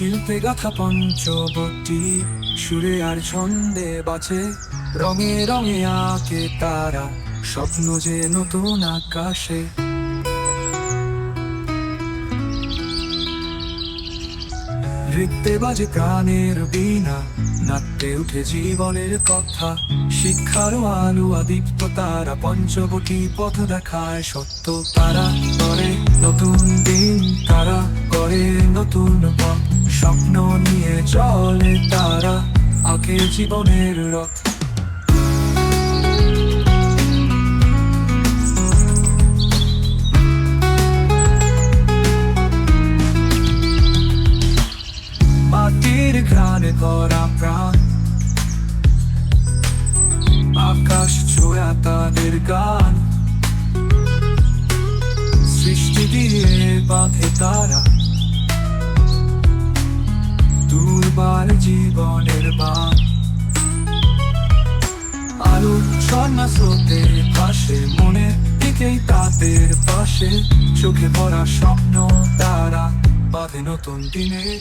হাতে গাথা পঞ্চবটি, সুরে আর ছন্দে বাঁচে রঙে রঙে আঁকে তারা স্বপ্ন যে নতুন আকাশে। নৃত্যে বাজে প্রাণের বিনা নাট্যে উঠে জীবনের কথা। শিক্ষার আলু আদীপ্ত তারা পঞ্চবটি পথ দেখায় সত্য তারা। করে নতুন দিন তারা, করে নতুন পথ। চলে তারা আগে জীবনের রথ। মাটির ঘ্রাণে করা প্রাণ। আকাশ ছোঁয়া তাদের গান। সৃষ্টি দিয়ে দুর্বার জীবনের বান আলো স্বর্ণা স্রোতের পাশে মনে দিকেই তাদের পাশে চোখে ভরা স্বপ্ন, তারা বাঁধে নতুন দিনের।